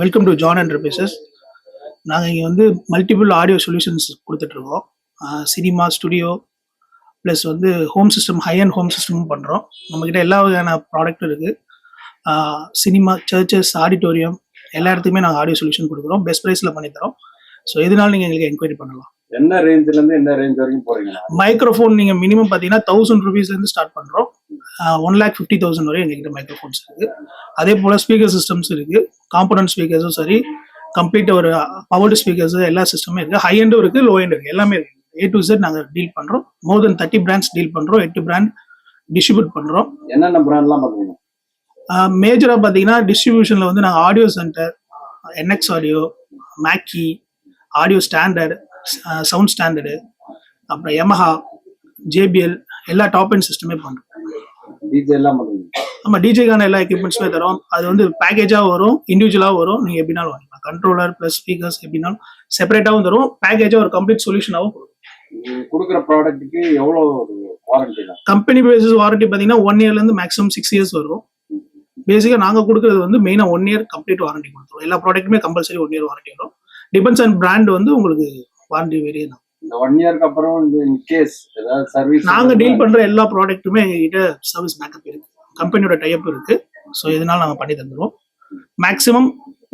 Welcome to John enterprises நாங்கள் இங்கே வந்து மல்டிபிள் ஆடியோ சொல்யூஷன்ஸ் கொடுத்துட்ருக்கோம். சினிமா ஸ்டுடியோ ப்ளஸ் வந்து home system high and home சிஸ்டமும் பண்ணுறோம் நம்மக்கிட்ட எல்லா வகையான ப்ராடக்ட்டும் இருக்குது சினிமா சர்ச்சஸ் ஆடிட்டோரியம் எல்லா இடத்துக்குமே நாங்கள் ஆடியோ சொல்யூஷன் கொடுக்குறோம். பெஸ்ட் ப்ரைஸில் பண்ணித்தரோம். ஸோ எதுனாலும் நீங்கள் எங்களுக்கு என்கொயரி பண்ணலாம். என்ன ரேஞ்சில இருந்து என்ன ரேஞ்ச் வரைக்கும் போறீங்க? மைக்ரோஃபோன் நீங்கள் மினிமம் பார்த்தீங்கன்னா தௌசண்ட் ருபீஸ்லேருந்து ஸ்டார்ட் பண்ணுறோம் ஒன் லேக் ஃபிஃப்டி தௌசண்ட் வரை எங்ககிட்ட மைக்ரோஃபோன்ஸ் இருக்குது அதே போல் ஸ்பீக்கர் சிஸ்டம்ஸ் இருக்குது காம்பனன்ட் ஸ்பீக்கர்ஸும் சரி கம்ப்ளீட் ஒரு பவர்டு ஸ்பீக்கர்ஸ் எல்லா சிஸ்டமும் இருக்குது ஹை எண்டும் இருக்குது லோ எண்டும் இருக்குது எல்லாமே இருக்குது ஏ டு Z நாங்கள் டீல் பண்ணுறோம் more than thirty brands deal பண்ணுறோம் எட்டு பிராண்ட் டிஸ்ட்ரிபியூட் பண்ணுறோம் என்னென்ன பிராண்ட்லாம் பண்ணுவீங்க மேஜராக பார்த்தீங்கன்னா டிஸ்ட்ரிபியூஷனில் வந்து நாங்கள் audio center NX audio Mackie audio standard sound standard அப்புறம் Yamaha ஜேபிஎல் எல்லா டாப் அண்ட் சிஸ்டமே பண்ணுறோம் டிஜே எல்லாம் நம்ம டிஜேக்கான எல்லா எக்யூப்மெண்ட்ஸுமே தரோம் அது வந்து பேக்கேஜாக வரும் இண்டிவிஜுவலாக வரும் நீங்கள் எப்படினாலும் வாங்கிக்கலாம். கண்ட்ரோலர் ப்ளஸ் ஸ்பீக்கர்ஸ் எப்படினாலும் செப்பரேட்டாகவும் தரும் பேக்கேஜாக ஒரு கம்ப்ளீட் சொல்யூஷனாகவும் கொடுக்குற ப்ராடக்ட்டுக்கு எவ்வளோ வாரண்டி கம்பெனி பேசிஸ் வாரண்டி பார்த்தீங்கன்னா ஒன் இயர்லேருந்து மேக்ஸிமம் சிக்ஸ் இயர்ஸ் வரும். பேசிக்காக நாங்கள் கொடுக்குறது வந்து மெயினாக ஒன் இயர் கம்ப்ளீட் வாரண்டி கொடுத்துருவோம். எல்லா ப்ராடக்ட்டுமே கம்பல்சரி ஒன் இயர் வாரண்டி வரும். டிபெண்ட்ஸ் ஆன் பிராண்ட் வந்து உங்களுக்கு வாரண்டி வேரியே தான். இந்த ஒன் இயர்க்கு அப்புறம் இன் கேஸ் ஏதாவது சர்வீஸ் நாங்கள் டீல் பண்ணுற எல்லா ப்ராடக்ட்டுமே எங்ககிட்ட சர்வீஸ் பேக்கப் இருக்கு. கம்பெனியோட டைப் இருக்கு. ஸோ இதனால நாங்கள் பண்ணி தந்துடுவோம் மேக்ஸிமம்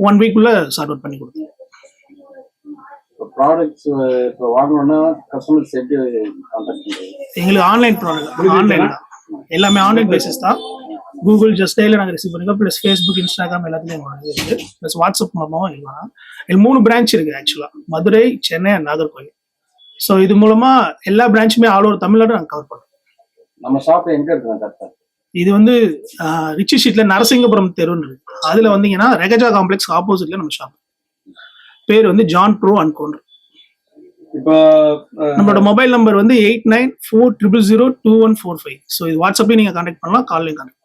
ஒன் வீக்குள்ள சார்ட் அவுட் பண்ணி கொடுத்துருவோம் ப்ராடக்ட்ஸ் இப்போ வாங்கணும்னா கஸ்டமர்ஸ் எப்படி எங்களுக்கு ஆன்லைன் ப்ராடக்ட் ஆன்லைன் எல்லாமே ஆன்லைன் பேசிஸ் தான். கூகுள் ஜஸ்டைல நாங்கள் ரிசீவ் பண்ணிக்கோம் ப்ளஸ் ஃபேஸ்புக் இன்ஸ்டாகிராம் எல்லாத்துலேயும் எங்களோட இது இருக்கு ப்ளஸ் வாட்ஸ்அப் மூலமாகவும் எல்லாம் இது மூணு பிரான்ச் இருக்கு ஆக்சுவலாக மதுரை சென்னை நாகர்கோவில். ஸோ இது மூலமா எல்லா பிரான்ச்சுமே ஆல் ஓவர் தமிழ்நாடு நாங்கள் கவர் பண்ணுறோம் நம்ம ஷாப் எங்க கரெக்டாக இது வந்து ரிச்சி ஸ்ட்ரீட்ல நரசிங்கபுரம் தெருன்னு இருக்கு. அதுல வந்தீங்கன்னா ரெகஜா காம்ப்ளெக்ஸ் ஆப்போசிட்ல நம்ம ஷாப் பேர் வந்து ஜான் ப்ரோ அண்ட் கோண்டர் இப்போ நம்மளோட மொபைல் நம்பர் வந்து eight nine four triple zero two one four five so இது வாட்ஸ்அப்லையும் நீங்கள் கான்டாக்ட் பண்ணலாம் கால்லையும் கான்டாக்ட்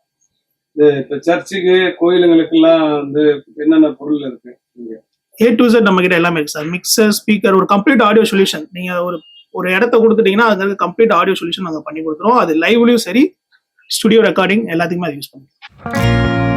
இப்போ சர்ச்சுக்கு கோயிலுங்களுக்கெல்லாம் வந்து என்னென்ன பொருள் இருக்கு? ஏ டு Z நம்ம கிட்ட எல்லாமே இருக்கு சார் மிக்சர் ஸ்பீக்கர் ஒரு கம்ப்ளீட் ஆடியோ சொல்யூஷன் நீங்க ஒரு ஒரு இடத்த கொடுத்துட்டீங்கன்னா அதுக்கு கம்ப்ளீட் ஆடியோ சொல்யூஷன் நாங்கள் பண்ணி கொடுத்துருவோம். அது லைவ்லயும் சரி ஸ்டுடியோ ரெக்கார்டிங் எல்லாத்துக்குமே அது யூஸ் பண்ணுவோம்